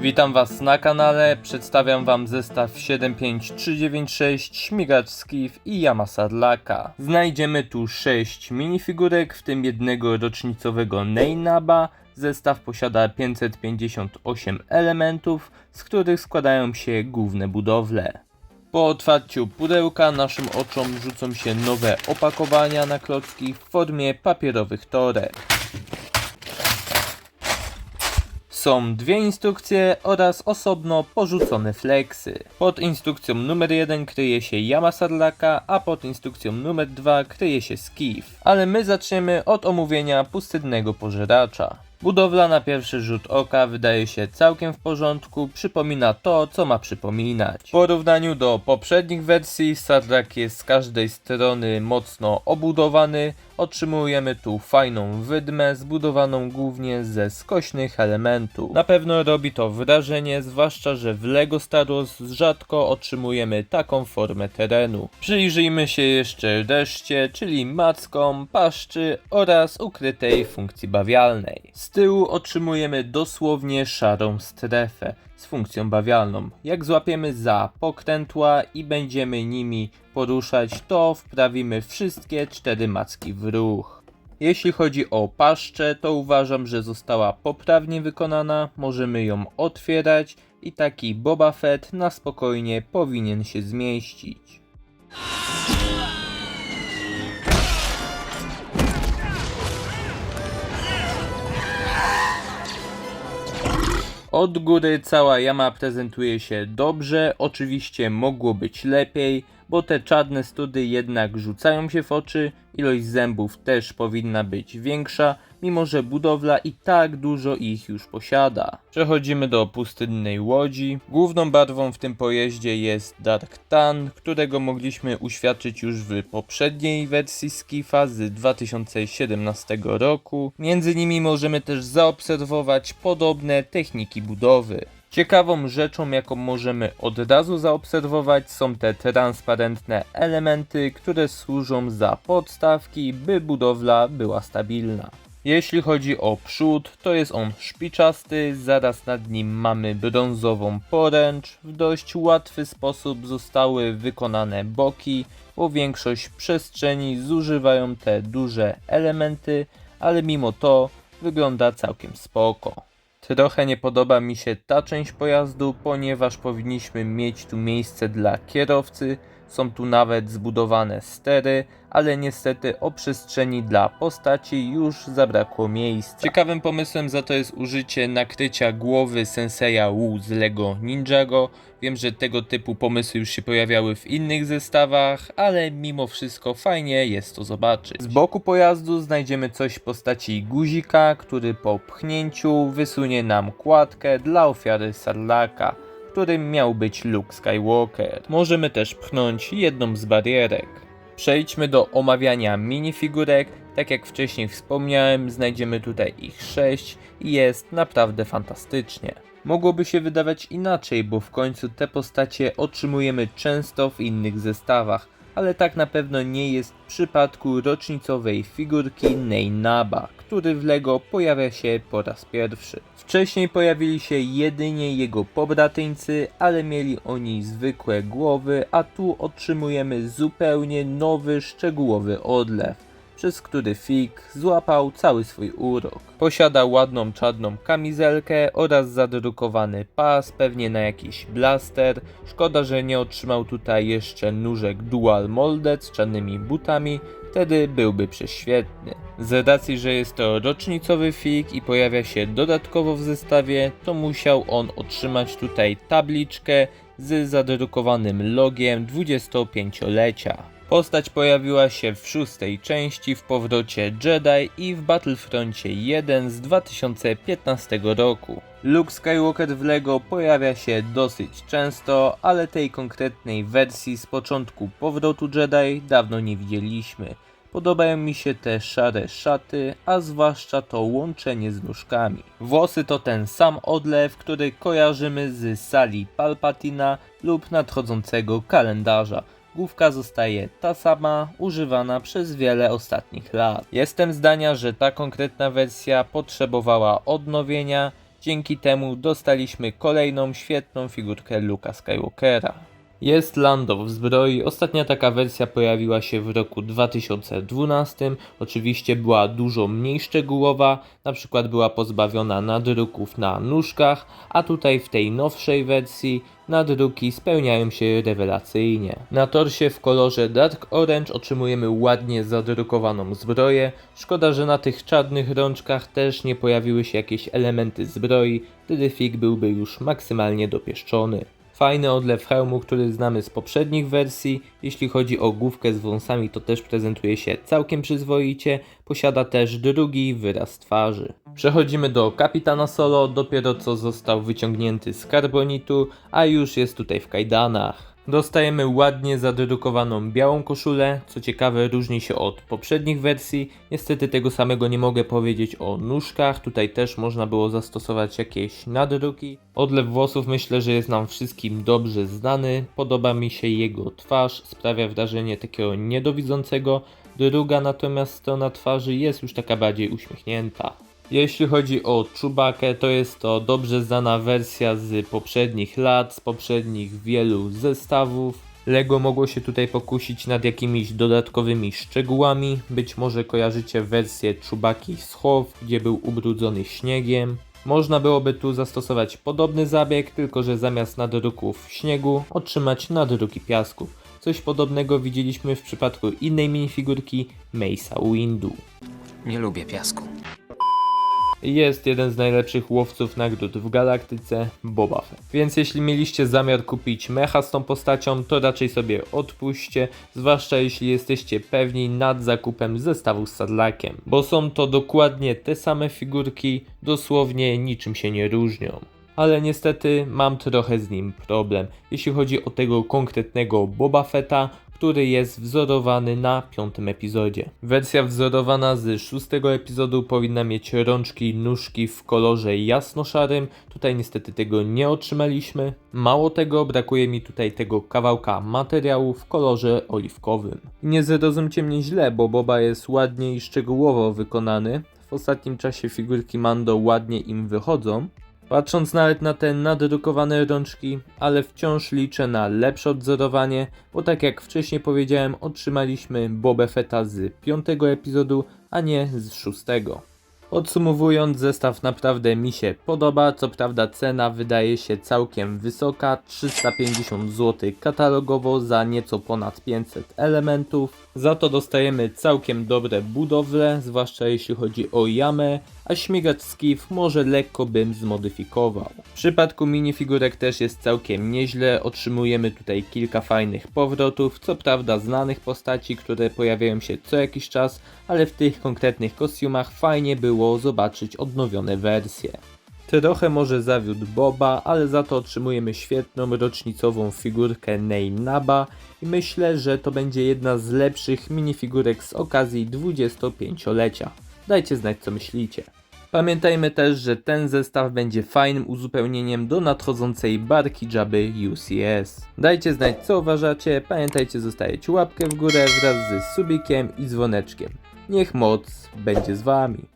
Witam Was na kanale, przedstawiam Wam zestaw 75396 Śmigacz Skiff i Yama Sadlaka. Znajdziemy tu 6 minifigurek, w tym jednego rocznicowego Neinaba. Zestaw posiada 558 elementów, z których składają się główne budowle. Po otwarciu pudełka naszym oczom rzucą się nowe opakowania na klocki w formie papierowych toreb. Są dwie instrukcje oraz osobno porzucone flexy. Pod instrukcją numer 1 kryje się Yama Sarlaka, a pod instrukcją numer 2 kryje się Skiff. Ale my zaczniemy od omówienia pustynnego pożeracza. Budowla na pierwszy rzut oka wydaje się całkiem w porządku, przypomina to, co ma przypominać. W porównaniu do poprzednich wersji, Sarlak jest z każdej strony mocno obudowany, otrzymujemy tu fajną wydmę zbudowaną głównie ze skośnych elementów. Na pewno robi to wrażenie, zwłaszcza, że w LEGO Star Wars rzadko otrzymujemy taką formę terenu. Przyjrzyjmy się jeszcze reszcie, czyli mackom, paszczy oraz ukrytej funkcji bawialnej. Z tyłu otrzymujemy dosłownie szarą strefę z funkcją bawialną. Jak złapiemy za pokrętła i będziemy nimi poruszać, to wprawimy wszystkie cztery macki w ruch. Jeśli chodzi o paszczę, to uważam, że została poprawnie wykonana, możemy ją otwierać i taki Boba Fett na spokojnie powinien się zmieścić. Od góry cała jama prezentuje się dobrze, oczywiście mogło być lepiej, bo te czarne study jednak rzucają się w oczy, ilość zębów też powinna być większa, mimo że budowla i tak dużo ich już posiada. Przechodzimy do pustynnej łodzi. Główną barwą w tym pojeździe jest Dark Tan, którego mogliśmy uświadczyć już w poprzedniej wersji Skifa z 2017 roku. Między nimi możemy też zaobserwować podobne techniki budowy. Ciekawą rzeczą, jaką możemy od razu zaobserwować, są te transparentne elementy, które służą za podstawki, by budowla była stabilna. Jeśli chodzi o przód, to jest on szpiczasty, zaraz nad nim mamy brązową poręcz. W dość łatwy sposób zostały wykonane boki, bo większość przestrzeni zużywają te duże elementy, ale mimo to wygląda całkiem spoko. Trochę nie podoba mi się ta część pojazdu, ponieważ powinniśmy mieć tu miejsce dla kierowcy. Są tu nawet zbudowane stery, ale niestety o przestrzeni dla postaci już zabrakło miejsca. Ciekawym pomysłem za to jest użycie nakrycia głowy Senseja Wu z Lego Ninjago. Wiem, że tego typu pomysły już się pojawiały w innych zestawach, ale mimo wszystko fajnie jest to zobaczyć. Z boku pojazdu znajdziemy coś w postaci guzika, który po pchnięciu wysunie nam kładkę dla ofiary Sarlaka którym miał być Luke Skywalker. Możemy też pchnąć jedną z barierek. Przejdźmy do omawiania minifigurek. Tak jak wcześniej wspomniałem, znajdziemy tutaj ich 6 i jest naprawdę fantastycznie. Mogłoby się wydawać inaczej, bo w końcu te postacie otrzymujemy często w innych zestawach, ale tak na pewno nie jest w przypadku rocznicowej figurki Neinaba, który w LEGO pojawia się po raz pierwszy. Wcześniej pojawili się jedynie jego pobratyńcy, ale mieli oni zwykłe głowy, a tu otrzymujemy zupełnie nowy, szczegółowy odlew przez który Fig złapał cały swój urok. Posiada ładną czarną kamizelkę oraz zadrukowany pas, pewnie na jakiś blaster. Szkoda, że nie otrzymał tutaj jeszcze nóżek dual molded z czarnymi butami, wtedy byłby prześwietny. Z racji, że jest to rocznicowy Fig i pojawia się dodatkowo w zestawie, to musiał on otrzymać tutaj tabliczkę z zadrukowanym logiem 25-lecia. Postać pojawiła się w szóstej części w powrocie Jedi i w Battlefroncie 1 z 2015 roku. Luke Skywalker w LEGO pojawia się dosyć często, ale tej konkretnej wersji z początku powrotu Jedi dawno nie widzieliśmy. Podobają mi się te szare szaty, a zwłaszcza to łączenie z nóżkami. Włosy to ten sam odlew, który kojarzymy z sali Palpatina lub nadchodzącego kalendarza. Główka zostaje ta sama, używana przez wiele ostatnich lat. Jestem zdania, że ta konkretna wersja potrzebowała odnowienia. dzięki temu dostaliśmy kolejną świetną figurkę Luka Skywalkera. Jest Lando zbroi. Ostatnia taka wersja pojawiła się w roku 2012. Oczywiście była dużo mniej szczegółowa, na przykład była pozbawiona nadruków na nóżkach, a tutaj w tej nowszej wersji nadruki spełniają się rewelacyjnie. Na torsie w kolorze Dark Orange otrzymujemy ładnie zadrukowaną zbroję. Szkoda, że na tych czarnych rączkach też nie pojawiły się jakieś elementy zbroi, wtedy fig byłby już maksymalnie dopieszczony. Fajny odlew hełmu, który znamy z poprzednich wersji. Jeśli chodzi o główkę z wąsami, to też prezentuje się całkiem przyzwoicie. Posiada też drugi wyraz twarzy. Przechodzimy do kapitana Solo, dopiero co został wyciągnięty z karbonitu, a już jest tutaj w kajdanach. Dostajemy ładnie zadrukowaną białą koszulę, co ciekawe różni się od poprzednich wersji. Niestety tego samego nie mogę powiedzieć o nóżkach, tutaj też można było zastosować jakieś nadruki. Odlew włosów myślę, że jest nam wszystkim dobrze znany, podoba mi się jego twarz, sprawia wrażenie takiego niedowidzącego. Druga natomiast strona twarzy jest już taka bardziej uśmiechnięta. Jeśli chodzi o Czubakę, to jest to dobrze znana wersja z poprzednich lat, z poprzednich wielu zestawów. Lego mogło się tutaj pokusić nad jakimiś dodatkowymi szczegółami. Być może kojarzycie wersję Czubaki z Chow, gdzie był ubrudzony śniegiem. Można byłoby tu zastosować podobny zabieg, tylko że zamiast nadruków śniegu otrzymać nadruki piasku. Coś podobnego widzieliśmy w przypadku innej minifigurki Mace'a Windu. Nie lubię piasku. Jest jeden z najlepszych łowców nagród w galaktyce, Boba Fett. Więc jeśli mieliście zamiar kupić mecha z tą postacią, to raczej sobie odpuśćcie, zwłaszcza jeśli jesteście pewni nad zakupem zestawu z sadlakiem, bo są to dokładnie te same figurki, dosłownie niczym się nie różnią. Ale niestety mam trochę z nim problem, jeśli chodzi o tego konkretnego Boba Fetta, który jest wzorowany na piątym epizodzie. Wersja wzorowana z szóstego epizodu powinna mieć rączki, nóżki w kolorze jasno-szarym. Tutaj niestety tego nie otrzymaliśmy. Mało tego, brakuje mi tutaj tego kawałka materiału w kolorze oliwkowym. Nie zrozumcie mnie źle, bo Boba jest ładnie i szczegółowo wykonany. W ostatnim czasie figurki Mando ładnie im wychodzą, Patrząc nawet na te nadrukowane rączki, ale wciąż liczę na lepsze odzorowanie, bo tak jak wcześniej powiedziałem, otrzymaliśmy Boba Fetta z piątego epizodu, a nie z szóstego. Podsumowując, zestaw naprawdę mi się podoba, co prawda cena wydaje się całkiem wysoka, 350 zł katalogowo za nieco ponad 500 elementów. Za to dostajemy całkiem dobre budowle, zwłaszcza jeśli chodzi o jamę, a śmigacz skiff może lekko bym zmodyfikował. W przypadku minifigurek też jest całkiem nieźle, otrzymujemy tutaj kilka fajnych powrotów, co prawda znanych postaci, które pojawiają się co jakiś czas, ale w tych konkretnych kostiumach fajnie było zobaczyć odnowione wersje. Trochę może zawiódł Boba, ale za to otrzymujemy świetną rocznicową figurkę Ney Naba i myślę, że to będzie jedna z lepszych minifigurek z okazji 25-lecia. Dajcie znać co myślicie. Pamiętajmy też, że ten zestaw będzie fajnym uzupełnieniem do nadchodzącej barki Jabby UCS. Dajcie znać co uważacie, pamiętajcie zostawić łapkę w górę wraz z subikiem i dzwoneczkiem. Niech moc będzie z wami.